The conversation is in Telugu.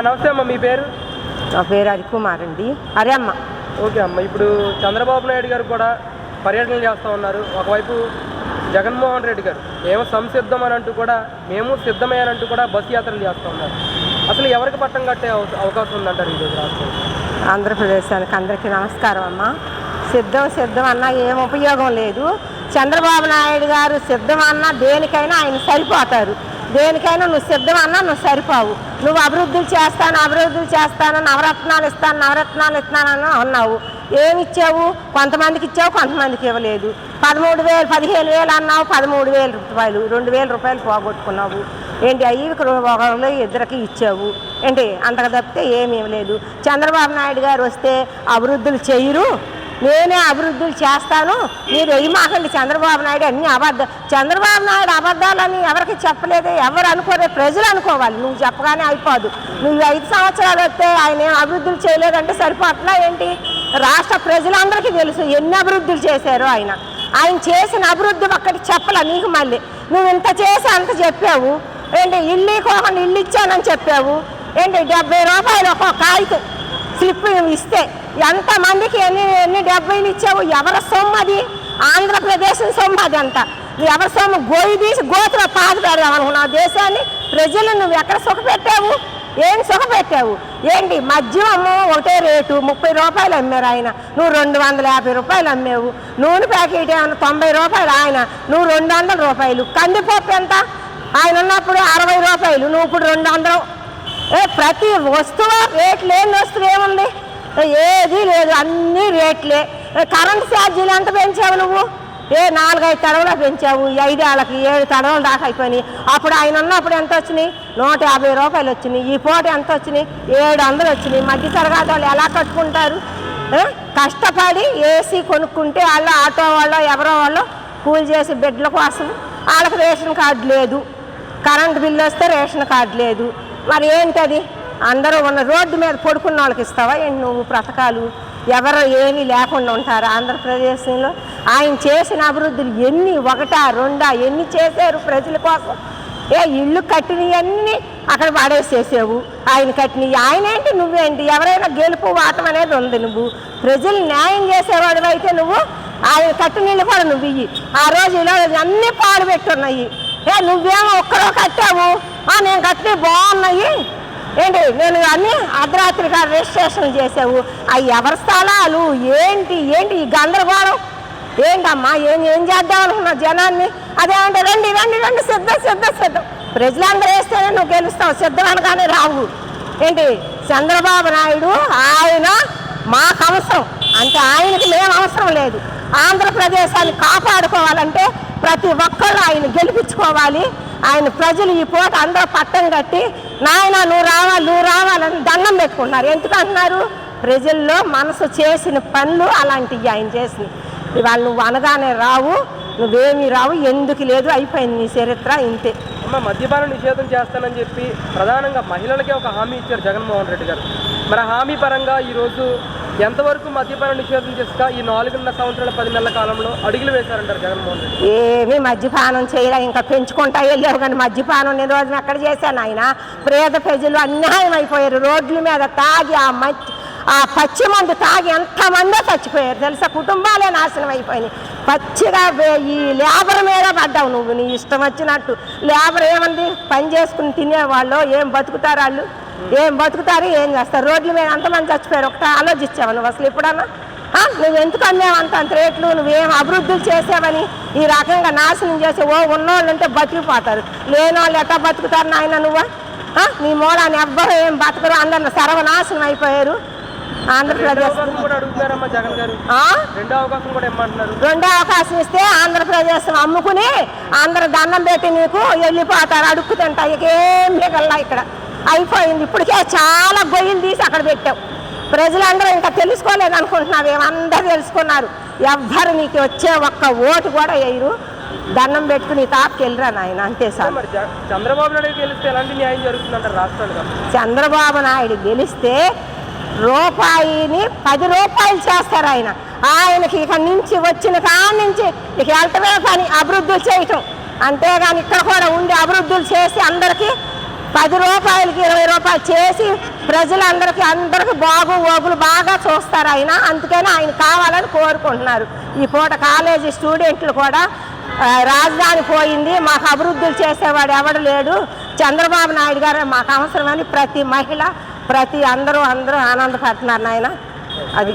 అమ్మ నమస్తే అమ్మ మీ పేరు? నా పేరు హరికుమార్ అండి. అరే అమ్మ. ఓకే అమ్మ ఇప్పుడు చంద్రబాబు నాయుడు గారు కూడా పర్యటనలు చేస్తూ ఉన్నారు. ఒకవైపు జగన్మోహన్ రెడ్డి గారు మేము సంసిద్ధం అని అంటూ కూడా మేము సిద్ధమే అని అంటూ కూడా బస్సు యాత్రలు చేస్తూ ఉన్నారు. అసలు ఎవరికి పట్టం కట్టే అవ- అవకాశం ఉందంటారు ఈరోజు రాష్ట్రం ఆంధ్రప్రదేశానికి అందరికీ నమస్కారం అమ్మ. సిద్ధం సిద్ధం అన్నా ఏం ఉపయోగం లేదు. చంద్రబాబు నాయుడు గారు సిద్ధం అన్నా దేనికైనా ఆయన సరిపోతారు. దేనికైనా నువ్వు సిద్ధం అన్నా నువ్వు సరిపోవు. నువ్వు అభివృద్ధులు చేస్తాను అభివృద్ధులు చేస్తాను నవరత్నాలు ఇస్తాను నవరత్నాలు ఇస్తానని అన్నావు. ఏమి ఇచ్చావు కొంతమందికి ఇచ్చావు కొంతమందికి ఇవ్వలేదు. పదమూడు వేలు పదిహేను వేలు అన్నావు పదమూడు వేల రూపాయలు రెండు వేల రూపాయలు పోగొట్టుకున్నావు. ఏంటి అయ్యి ఒకళ్ళు ఇద్దరికి ఇచ్చావు. ఏంటి అంతకు తప్పితే ఏమీ లేదు చంద్రబాబు నాయుడు గారు వస్తే అభివృద్ధులు చేయరు. నేనే అభివృద్ధులు చేస్తాను. మీరు వెయ్యమాకండి చంద్రబాబు నాయుడు అన్ని అబద్ధ చంద్రబాబు నాయుడు అబద్ధాలని ఎవరికి చెప్పలేదు ఎవరు అనుకోరే ప్రజలు అనుకోవాలి. నువ్వు చెప్పగానే అయిపోదు. నువ్వు ఐదు సంవత్సరాలు వస్తే ఆయన ఏం అభివృద్ధులు చేయలేదంటే సరిపోతున్నా ఏంటి? రాష్ట్ర ప్రజలందరికీ తెలుసు ఎన్ని అభివృద్ధులు చేశారో ఆయన. ఆయన చేసిన అభివృద్ధి ఒక్కటి చెప్పలే నీకు మళ్ళీ. నువ్వు ఇంత చేసి అంత చెప్పావు. ఏంటి ఇల్లు కోకుండా ఇల్లు ఇచ్చానని చెప్పావు. ఏంటి డెబ్బై రూపాయలు ఒక కాగితం స్లిప్ ఇస్తే ఎంతమందికి ఎన్ని డెబ్బైలు ఇచ్చావు ఎవరి సొమ్ము అది? ఆంధ్రప్రదేశ్ సొమ్ము అది అంట ఎవరి సొమ్ము? గోయి తీసి గోతులో పాత పెడదాం అనుకున్నావు. దేశాన్ని ప్రజలు నువ్వు ఎక్కడ సుఖపెట్టావు? ఏం సుఖపెట్టావు? ఏంటి? మద్యం ఒకటే రేటు ముప్పై రూపాయలు అమ్మారు ఆయన. నువ్వు రెండు వందల యాభై రూపాయలు అమ్మావు. నూనె ప్యాకెట్ ఏమన్నా తొంభై రూపాయలు ఆయన. నువ్వు రెండు వందల రూపాయలు. కందిపప్పు ఎంత? ఆయన ఉన్నప్పుడు అరవై రూపాయలు. నువ్వు ఇప్పుడు రెండు వందలు. ఏ ప్రతి వస్తువు రేట్ లేని వస్తువు ఏముంది? ఏది లేదు అన్నీ రేట్లే. కరెంట్ ఛార్జీలు ఎంత పెంచావు నువ్వు? ఏ నాలుగైదు తడవలు పెంచావు ఐదేళ్ళకి ఏడు తడవలు దాకా అయిపోయినాయి. అప్పుడు ఆయన ఉన్నప్పుడు ఎంత వచ్చినాయి? నూట యాభై రూపాయలు వచ్చినాయి. ఈ పూట ఎంత వచ్చినాయి? ఏడు వందలు వచ్చినాయి. మధ్య తరగతి వాళ్ళు ఎలా కట్టుకుంటారు? కష్టపడి ఏసీ కొనుక్కుంటే వాళ్ళు ఆటో వాళ్ళు ఎవరో వాళ్ళు కూలి చేసి బిడ్డల కోసం వాళ్ళకి రేషన్ కార్డు లేదు. కరెంట్ బిల్లు వస్తే రేషన్ కార్డు లేదు. మరి ఏంటది? అందరూ ఉన్న రోడ్డు మీద పడుకున్న వాళ్ళకి ఇస్తావా? ఏంటి నువ్వు పథకాలు ఎవరు ఏమీ లేకుండా ఉంటారు ఆంధ్రప్రదేశ్లో. ఆయన చేసిన అభివృద్ధులు ఎన్ని ఒకటా రెండా ఎన్ని చేశారు ప్రజల కోసం? ఏ ఇల్లు కట్టినవన్నీ అక్కడ పడేసేసావు. ఆయన కట్టినవి ఆయన ఏంటి నువ్వేంటి? ఎవరైనా గెలుపు వాటం అనేది ఉంది నువ్వు. ప్రజలు న్యాయం చేసేవాడు అయితే నువ్వు ఆయన కట్టినీళ్ళు కూడా నువ్వు ఇయ్యి. ఆ రోజు ఇలా అన్నీ పాడు పెట్టున్నాయి ఏ నువ్వేమో ఒక్కరో కట్టావు. ఆ, నేను కట్టినవి బాగున్నాయి. ఏంటి? నేను అన్నీ అర్ధరాత్రిగా రిజిస్ట్రేషన్ చేసావు అవి ఎవరి స్థలాలు? ఏంటి? ఏంటి ఈ గందరగోళం? ఏంటమ్మా? ఏం ఏం చేద్దాం అనుకున్నా జనాన్ని? అదేమంటే రండి రండి రండి సిద్ధం సిద్ధం సిద్ధం. ప్రజలందరూ వేస్తేనే నువ్వు గెలుస్తావు. సిద్ధం అనగానే రావు. ఏంటి? చంద్రబాబు నాయుడు ఆయన మాకు అవసరం. అంటే ఆయనకి మేము అవసరం లేదు. ఆంధ్రప్రదేశాన్ని కాపాడుకోవాలంటే ప్రతి ఒక్కళ్ళు ఆయన గెలిపించుకోవాలి. ఆయన ప్రజలు ఈ పూట అందరూ పట్టం కట్టి నాయన నువ్వు రావాలి నువ్వు రావాలని దండం పెట్టుకుంటున్నారు. ఎందుకు అంటున్నారు? ప్రజల్లో మనసు చేసిన పనులు అలాంటివి ఆయన చేసింది. ఇవాళ నువ్వు అనగానే రావు నువ్వేమీ రావు ఎందుకు లేదు అయిపోయింది నీ చరిత్ర ఇంతే. అమ్మ మద్యపాన నిషేధం చేస్తానని చెప్పి ప్రధానంగా మహిళలకే ఒక హామీ ఇచ్చారు జగన్మోహన్ రెడ్డి గారు. మరి హామీ పరంగా ఈరోజు ఎంతవరకు మద్యపాన నిషేధం చేస్తా ఈ నాలుగున్నర సంవత్సరాల పది నెలల కాలంలో అడుగులు వేశారంటారు జగన్మోహన్ రెడ్డి? ఏమీ మద్యపానం చేయలే ఇంకా పెంచుకుంటా వెళ్ళావు కానీ మద్యపానం నేను రోజున ఎక్కడ చేశాను ఆయన పేద ప్రజలు అన్యాయం అయిపోయారు. రోడ్ల మీద తాగి ఆ మధ్య ఆ పచ్చి మందు తాగి ఎంతమందో చచ్చిపోయారు. తెలుసా? కుటుంబాలే నాశనం అయిపోయినాయి. పచ్చిగా ఈ లేబర్ మీద పడ్డావు నువ్వు. నీ ఇష్టం వచ్చినట్టు. లేబర్ ఏమంది? పని చేసుకుని తినేవాళ్ళు ఏం బతుకుతారు వాళ్ళు? ఏం బతుకుతారు ఏం చేస్తారు? రోడ్ల మీద అంతమంది చచ్చిపోయారు. ఒకటి ఆలోచించావు నువ్వు అసలు ఎప్పుడన్నా? నువ్వు ఎందుకు అమ్మేవు అంత అంత రేట్లు? నువ్వేం అభివృద్ధులు చేసావని? ఈ రకంగా నాశనం చేసి ఓ ఉన్నోళ్ళు ఉంటే బతికిపోతారు. లేని వాళ్ళు ఎట్లా బతుకుతారు నాయన నువ్వు? నీ మూలాన్ని ఎవ్వరు ఏం బతకరు? అందరిలో సర్వనాశనం అయిపోయారు. ఆంధ్రప్రదేశ్? రెండో అవకాశం ఇస్తే ఆంధ్రప్రదేశ్ అమ్ముకుని అందరు దండం పెట్టి నీకు వెళ్ళిపోతారు. అడుక్కు తింటా ఇక ఏం మిగల్లా ఇక్కడ. అయిపోయింది. ఇప్పటికే చాలా గొయ్యలు తీసి అక్కడ పెట్టావు. ప్రజలందరూ ఇంకా తెలుసుకోలేదు అనుకుంటున్నావు. ఏమందరూ తెలుసుకున్నారు. ఎవ్వరు నీకు వచ్చే ఒక్క ఓటు కూడా వేయరు. దండం పెట్టుకుని తాపకి వెళ్ళరా నాయన? అంతే సార్. చంద్రబాబు నాయుడు గెలిస్తే ఎలాంటి న్యాయం జరుగుతుందంటారు? చంద్రబాబు నాయుడు గెలిస్తే రూపాయిని పది రూపాయలు చేస్తారు ఆయన. ఆయనకి ఇక నుంచి వచ్చిన కాడి నుంచి ఇక వెళ్ళటమే పని అభివృద్ధులు చేయటం. అంతేగాని ఇక్కడ కూడా ఉండి అభివృద్ధులు చేసి అందరికీ పది రూపాయలకి ఇరవై రూపాయలు చేసి ప్రజలందరికీ అందరికీ బాగు ఓగులు బాగా చూస్తారు ఆయన. అందుకని ఆయన కావాలని కోరుకుంటున్నారు. ఈ పూట కాలేజీ స్టూడెంట్లు కూడా రాజధాని పోయింది. మాకు అభివృద్ధులు చేసేవాడు ఎవడు లేడు. చంద్రబాబు నాయుడు గారు మాకు అవసరమని ప్రతి మహిళ ప్రతి అందరూ అందరూ ఆనందపడుతున్నారు నాయన. అది